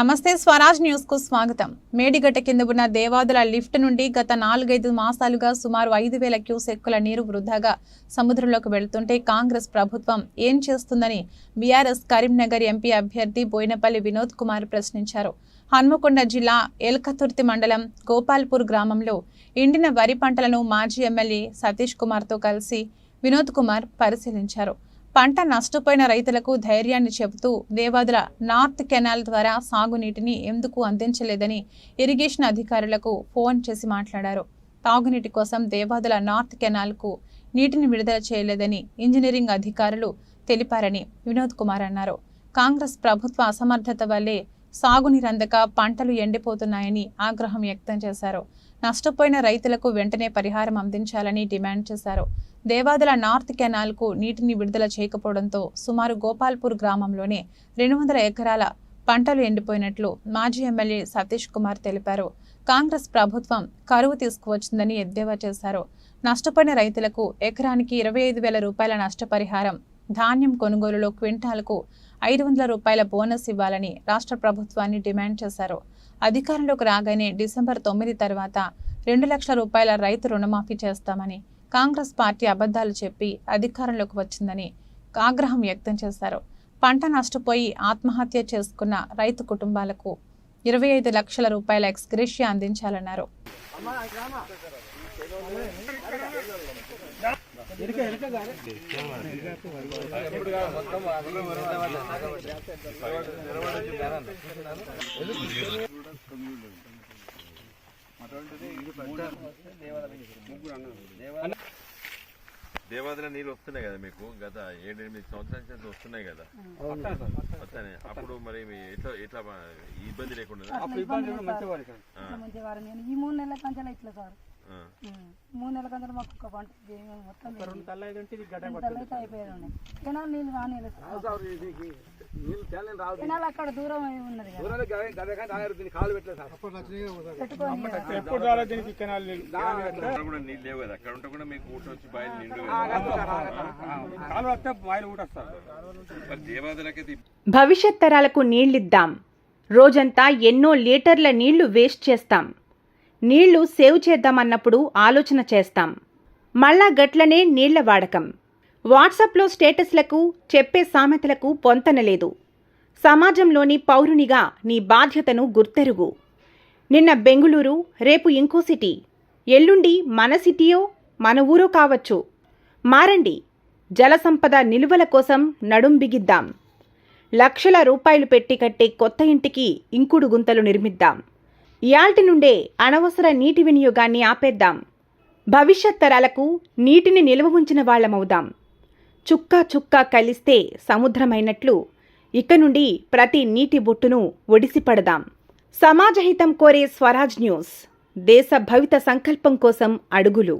నమస్తే స్వరాజ్ న్యూస్కు స్వాగతం. మేడిగట్ట కింద ఉన్న దేవాదుల లిఫ్ట్ నుండి గత నాలుగైదు మాసాలుగా సుమారు ఐదు వేల క్యూసెక్కుల నీరు వృధాగా సముద్రంలోకి వెళుతుంటే కాంగ్రెస్ ప్రభుత్వం ఏం చేస్తుందని బీఆర్ఎస్ కరీంనగర్ ఎంపీ అభ్యర్థి బోయినపల్లి వినోద్ కుమార్ ప్రశ్నించారు. హన్మకొండ జిల్లా ఎల్కతుర్తి మండలం గోపాల్పూర్ గ్రామంలో ఎండిన వరి పంటలను మాజీ ఎమ్మెల్యే సతీష్ కుమార్తో కలిసి వినోద్ కుమార్ పరిశీలించారు. పంట నష్టపోయిన రైతులకు ధైర్యాన్ని చెబుతూ దేవాదుల నార్త్ కెనాల్ ద్వారా సాగునీటిని ఎందుకు అందించలేదని ఇరిగేషన్ అధికారులకు ఫోన్ చేసి మాట్లాడారు. తాగునీటి కోసం దేవాదుల నార్త్ కెనాల్కు నీటిని విడుదల చేయలేదని ఇంజనీరింగ్ అధికారులు తెలిపారని వినోద్ కుమార్ అన్నారు. కాంగ్రెస్ ప్రభుత్వ అసమర్థత వల్లే సాగునీరందక పంటలు ఎండిపోతున్నాయని ఆగ్రహం వ్యక్తం చేశారు. నష్టపోయిన రైతులకు వెంటనే పరిహారం అందించాలని డిమాండ్ చేశారు. దేవాదుల నార్త్ కెనాల్కు నీటిని విడుదల చేయకపోవడంతో సుమారు గోపాల్పూర్ గ్రామంలోనే రెండు వందల ఎకరాల పంటలు ఎండిపోయినట్లు మాజీ ఎమ్మెల్యే సతీష్ కుమార్ తెలిపారు. కాంగ్రెస్ ప్రభుత్వం కరువు తీసుకువచ్చిందని ఎద్దేవా చేశారు. నష్టపోయిన రైతులకు ఎకరానికి ఇరవై ఐదు వేల రూపాయల నష్టపరిహారం ధాన్యం కొనుగోలులో క్వింటాల్కు ఐదు వందల రూపాయల బోనస్ ఇవ్వాలని రాష్ట్ర ప్రభుత్వాన్ని డిమాండ్ చేశారు. అధికారంలోకి రాగానే డిసెంబర్ తొమ్మిది తర్వాత రెండు లక్షల రూపాయల రైతు రుణమాఫీ చేస్తామని కాంగ్రెస్ పార్టీ అబద్ధాలు చెప్పి అధికారంలోకి వచ్చిందని ఆగ్రహం వ్యక్తం చేశారు. పంట నష్టపోయి ఆత్మహత్య చేసుకున్న రైతు కుటుంబాలకు ఇరవై ఐదు లక్షల రూపాయల ఎక్స్గ్రేషియా అందించాలన్నారు. దేవాదుల నీళ్ళు వస్తున్నాయి కదా మీకు? గత ఏడెనిమిది సంవత్సరాల నుంచి వస్తున్నాయి కదా? వస్తాయి. అప్పుడు మరి మీ ఎట్లా ఎట్లా ఇబ్బంది లేకుండా మంచి వారం నేను. ఈ మూడు నెలల కంచెలు ఇట్లా సార్. మూడు నెలల కంచెలు మాకు ఒక్క పంట మొత్తం అయిపోయారు కెనాల్ నీళ్ళు రాని కెనాల్ అక్కడ దూరం అయి ఉన్నది కదా. పెట్టుకొని అక్కడ కూడా నీళ్ళు లేవు కదా. అక్కడ ఉంటే కూడా మీకు ఊట వచ్చి బయలు నిండు మరి దేవాదులకైతే భవిష్యత్ తరాలకు నీళ్ళిద్దాం. రోజంతా ఎన్నో లీటర్ల నీళ్ళు వేస్ట్ చేస్తాం. నీళ్ళు సేవ్ చేద్దామన్నప్పుడు ఆలోచన చేస్తాం. మళ్ళా గట్లనే నీళ్ళ వాడకం. వాట్సాప్లో స్టేటస్లకు చెప్పే సామెతలకు పొంతనలేదు. సమాజంలోని పౌరునిగా నీ బాధ్యతను గుర్తెరుగు. నిన్న బెంగుళూరు రేపు ఇంకో సిటీ. ఎల్లుండి మన సిటీయో మన ఊరో కావచ్చు. మారండి జలసంపద నిలువల కోసం నడుం బిగిద్దాం. లక్షల రూపాయలు పెట్టి కట్టే కొత్త ఇంటికి ఇంకుడు గుంతలు నిర్మిద్దాం. ఇయాల్టి నుండే అనవసర నీటి వినియోగాన్ని ఆపేద్దాం. భవిష్యత్ తరాలకు నీటిని నిల్వ ఉంచిన వాళ్ళమవుదాం. చుక్క చుక్క కలిస్తే సముద్రమైనట్లు ఇక నుండి ప్రతి నీటి బొట్టును ఒడిసిపడదాం. సమాజహితం కోరే స్వరాజ్ న్యూస్ దేశ భవిత సంకల్పం కోసం అడుగులు.